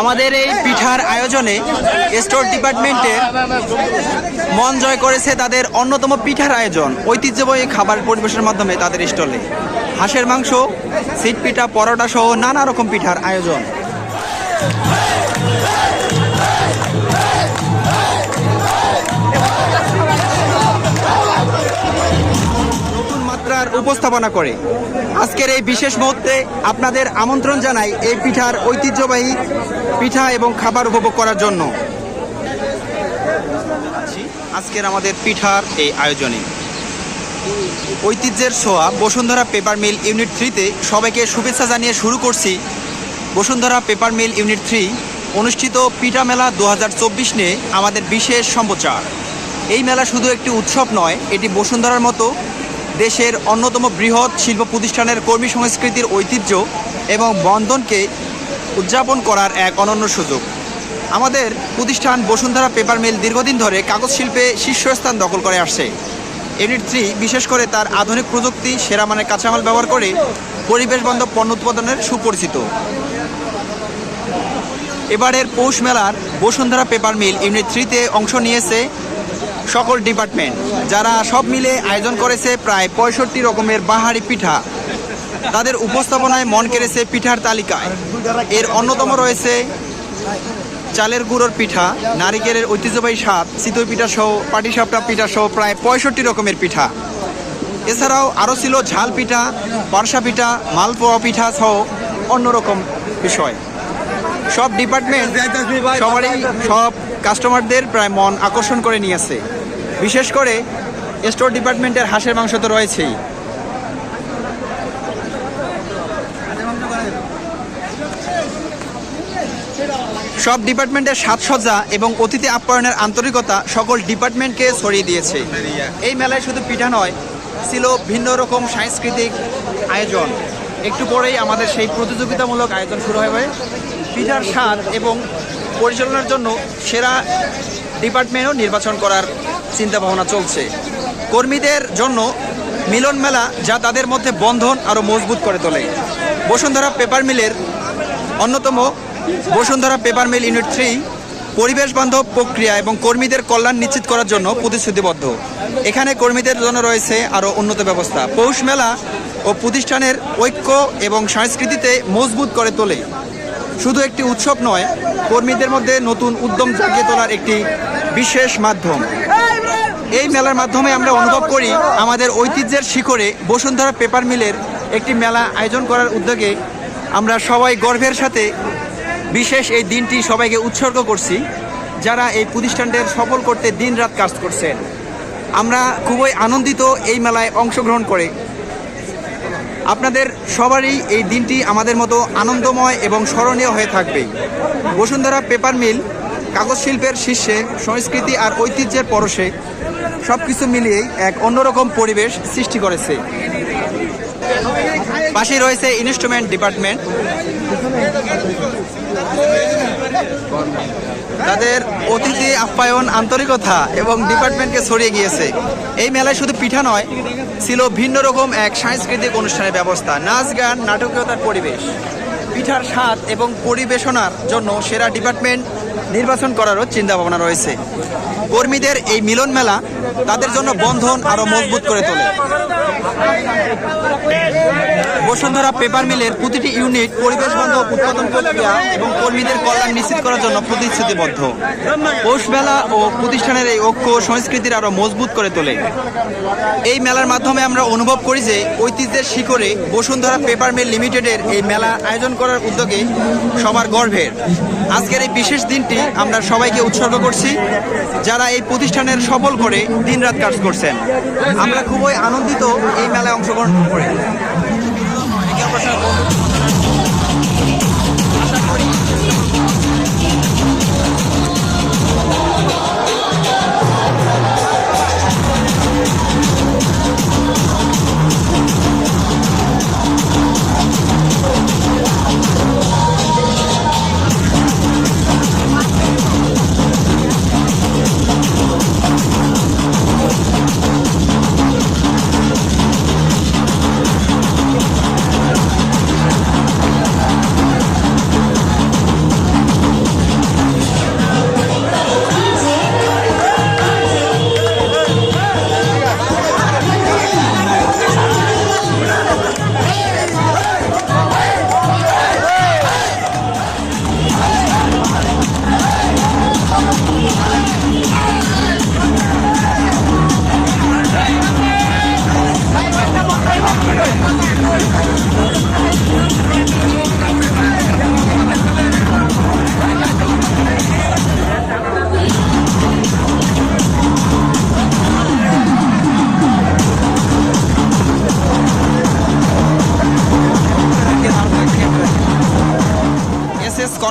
আমাদের এই পিঠার আয়োজনে স্টোর ডিপার্টমেন্টের মন জয় করেছে তাদের অন্যতম পিঠার আয়োজন, ঐতিহ্যবাহী খাবার পরিবেশনের মাধ্যমে তাদের স্টলে। হাঁসের মাংস, সিট পিঠা, পরোটা সহ নানা রকম পিঠার আয়োজন। উপস্থাপনা করে। আজকের এই বিশেষ মুহূর্তে আপনাদের আমন্ত্রণ জানাই এই পিঠার ঐতিহ্যবাহী পিঠা এবং খাবার উপভোগ করার জন্য। আজকের আমাদের পিঠার এই আয়োজনে ঐতিহ্যের সোয়া বসুন্ধরা পেপার মিল ইউনিট থ্রিতে সবাইকে শুভেচ্ছা জানিয়ে শুরু করছি। Bashundhara paper mill unit three অনুষ্ঠিত পিঠা মেলা দু নিয়ে আমাদের বিশেষ সম্প্রচার। এই মেলা শুধু একটি উৎসব নয়, এটি বসুন্ধরার মতো দেশের অন্যতম বৃহৎ শিল্প প্রতিষ্ঠানের কর্মী সংস্কৃতির ঐতিহ্য এবং বন্ধনকে উদযাপন করার এক অনন্য সুযোগ। আমাদের প্রতিষ্ঠান বসুন্ধরা পেপার মিল দীর্ঘদিন ধরে কাগজ শিল্পে শীর্ষস্থান দখল করে আসছে। ইউনিট থ্রি বিশেষ করে তার আধুনিক প্রযুক্তি, সেরা মানের কাঁচামাল ব্যবহার করে পরিবেশ বান্ধব পণ্য উৎপাদনের সুপরিচিত। এবারের পৌষ মেলার বসুন্ধরা পেপার মিল ইউনিট থ্রিতে অংশ নিয়েছে সকল ডিপার্টমেন্ট, যারা সব মিলে আয়োজন করেছে প্রায় পঁয়ষট্টি রকমের বাহারি পিঠা। তাদের উপস্থাপনায় মন কেড়েছে পিঠার তালিকায়। এর অন্যতম রয়েছে চালের গুঁড়োর পিঠা, নারিকেলের ঐতিহ্যবাহী স্বাদ, চিতই পিঠা সহ, পাটিসাপটা পিঠা সহ প্রায় পঁয়ষট্টি রকমের পিঠা। এছাড়াও আরও ছিল ঝাল পিঠা পারসা পিঠা, মালপোয়া পিঠা সহ অন্যরকম বিষয়। সব ডিপার্টমেন্ট, সবারই সব কাস্টমারদের প্রায় মন আকর্ষণ করে নিয়েছে। বিশেষ করে স্টোর ডিপার্টমেন্টের হাঁসের মাংস তো রয়েছেই। সব ডিপার্টমেন্টের সাজসজ্জা এবং অতিথি আপ্যায়নের আন্তরিকতা সকল ডিপার্টমেন্টকে ছড়িয়ে দিয়েছে। এই মেলায় শুধু পিঠা নয়, ছিল ভিন্ন রকম সাংস্কৃতিক আয়োজন। একটু পরেই আমাদের সেই প্রতিযোগিতামূলক আয়োজন শুরু হবে। পিঠার স্বাদ এবং পরিচালনার জন্য সেরা ডিপার্টমেন্টও নির্বাচন করার চিন্তা ভাবনা চলছে। কর্মীদের জন্য মিলন মেলা যা তাদের মধ্যে বন্ধন আরও মজবুত করে তোলে। বসুন্ধরা পেপার মিলের অন্যতম Bashundhara paper mill unit three পরিবেশ বান্ধব প্রক্রিয়া এবং কর্মীদের কল্যাণ নিশ্চিত করার জন্য প্রতিশ্রুতিবদ্ধ। এখানে কর্মীদের জন্য রয়েছে আরও উন্নত ব্যবস্থা। পৌষ মেলা ও প্রতিষ্ঠানের ঐক্য এবং সংস্কৃতিতে মজবুত করে তোলে। শুধু একটি উৎসব নয়, কর্মীদের মধ্যে নতুন উদ্যম জাগিয়ে তোলার একটি বিশেষ মাধ্যম। এই মেলার মাধ্যমে আমরা অনুভব করি আমাদের ঐতিহ্যের শিখরে বসুন্ধরা পেপার মিলের একটি মেলা আয়োজন করার উদ্যোগে আমরা সবাই গর্বের সাথে বিশেষ এই দিনটি সবাইকে উৎসর্গ করছি, যারা এই প্রতিষ্ঠানটির সফল করতে দিনরাত কাজ করছেন। আমরা খুবই আনন্দিত এই মেলায় অংশগ্রহণ করে। আপনাদের সবারই এই দিনটি আমাদের মতো আনন্দময় এবং স্মরণীয় হয়ে থাকবে। বসুন্ধরা পেপার মিল, কাগজ শিল্পের শীর্ষে, সংস্কৃতি আর ঐতিহ্যের পরশে সব কিছু মিলিয়েই এক অন্যরকম পরিবেশ সৃষ্টি করেছে। পাশে রয়েছে ইনস্ট্রুমেন্ট ডিপার্টমেন্ট তাদের অতিথি আপ্যায়ন, আন্তরিকতা এবং ডিপার্টমেন্টকে ছড়িয়ে গিয়েছে। এই মেলায় শুধু পিঠা নয় ছিল ভিন্ন রকম এক সাংস্কৃতিক অনুষ্ঠানের ব্যবস্থা। নাচ, গান, নাটকীয়তার পরিবেশ। পিঠার স্বাদ এবং পরিবেশনার জন্য সেরা ডিপার্টমেন্ট নির্বাচন করারও চিন্তা ভাবনা রয়েছে। কর্মীদের এই মিলন মেলা তাদের জন্য বন্ধন আরও মজবুত করে তোলে। বসুন্ধরা পেপার মিলের প্রতিটি ইউনিট পরিবেশ বান্ধব উৎপাদন প্রক্রিয়া এবং কর্মীদের কল্যাণ নিশ্চিত করার জন্য প্রতিশ্রুতিবদ্ধ। পৌষ মেলা ও প্রতিষ্ঠানের এই ঐক্য সংস্কৃতির আরও মজবুত করে তোলে। এই মেলার মাধ্যমে আমরা অনুভব করি যে ঐতিহ্যের শিখরে বসুন্ধরা পেপার মিল লিমিটেডের এই মেলা আয়োজন করার উদ্যোগে সবার গর্ভের আজকের এই বিশেষ দিনটি আমরা সবাইকে উৎসর্গ করছি, যারা এই প্রতিষ্ঠানের সফল করে দিনরাত কাজ করছেন। আমরা খুবই আনন্দিত এই মেলায় অংশগ্রহণ করে।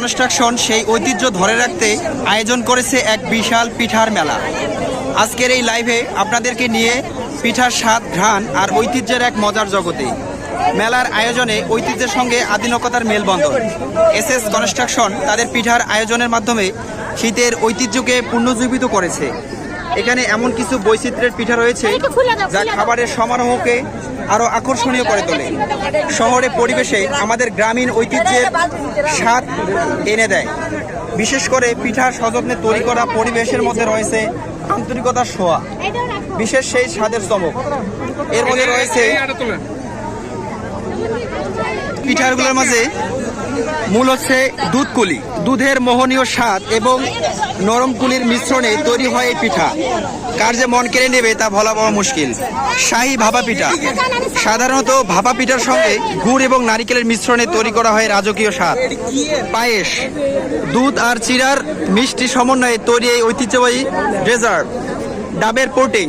কনস্ট্রাকশন সেই ঐতিহ্য ধরে রাখতে আয়োজন করেছে এক বিশাল পিঠার মেলা। আজকের এই লাইভে আপনাদেরকে নিয়ে পিঠার স্বাদ, ঘ্রাণ আর ঐতিহ্যের এক মজার জগতে। মেলার আয়োজনে ঐতিহ্যের সঙ্গে আধুনিকতার মেলবন্ধন। এস এস কনস্ট্রাকশন তাদের পিঠার আয়োজনের মাধ্যমে শীতের ঐতিহ্যকে পুনর্জীবিত করেছে। এখানে এমন কিছু বৈচিত্র্যের পিঠা রয়েছে যা খাবারের সমারোহকে আরও আকর্ষণীয় করে তোলে। শহরে পরিবেশে আমাদের গ্রামীণ ঐতিহ্যের স্বাদ এনে দেয়। বিশেষ করে পিঠা সযত্নে তৈরি করা পরিবেশের মধ্যে রয়েছে আন্তরিকতার সোয়া বিশেষ সেই স্বাদের চমক এর মধ্যে রয়েছে পিঠাগুলোর মাঝে মূল হচ্ছে দুধ কুলি। দুধের মোহনীয় স্বাদ এবং নরম কুলির মিশ্রণে তৈরি হয় এই পিঠা। কার যে মন কেড়ে নেবে তা বলা বড় মুশকিল। শাহী ভাপা পিঠা। সাধারণত ভাপা পিঠার সঙ্গে গুড় এবং নারিকেলের মিশ্রণে তৈরি করা হয় রাজকীয় স্বাদ। পায়েস, দুধ আর চিরার মিষ্টি সমন্বয়ে তৈরি এই ঐতিহ্যবাহী ডেজার্ট। ডাবের পুটিং।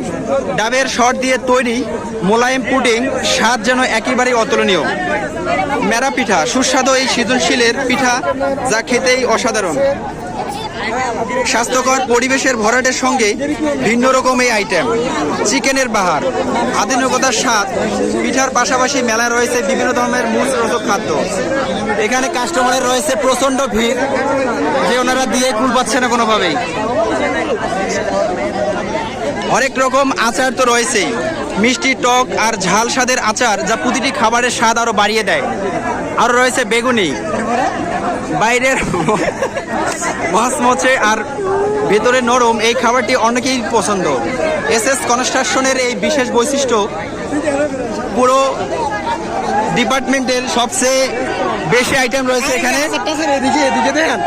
ডাবের শর্ট দিয়ে তৈরি মোলায়েম পুডিং স্বাদ যেন একেবারেই অতুলনীয়। মেরা পিঠা, সুস্বাদু এই সৃজনশীলের পিঠা যা খেতেই অসাধারণ। স্বাস্থ্যকর পরিবেশের ভরাটের সঙ্গে ভিন্ন রকম এই আইটেম চিকেনের বাহার। আধুনিকতার স্বাদ, পিঠার পাশাপাশি মেলায় রয়েছে বিভিন্ন ধরনের মুখরোচক খাদ্য। এখানে কাস্টমারের রয়েছে প্রচণ্ড ভিড়, যে ওনারা দিয়ে কুল পাচ্ছে না কোনোভাবেই। হরেক রকম আচার তো রয়েছেই। মিষ্টি টক আর ঝাল স্বাদের আচার যা প্রতিটি খাবারের স্বাদ আরও বাড়িয়ে দেয়। আরও রয়েছে বেগুনি। বাইরের মচমচে আর ভেতরে নরম এই খাবারটি অনেকেই পছন্দ। এস এস কনস্ট্রাকশনের এই বিশেষ বৈশিষ্ট্য, পুরো ডিপার্টমেন্টের সবচেয়ে বেশি আইটেম রয়েছে এখানে। এদিকে এদিকে দেখেন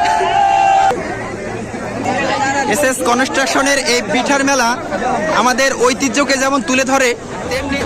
এস এস কনস্ট্রাকশনের এই পিঠার মেলা আমাদের ঐতিহ্যকে যেমন তুলে ধরে তেমনি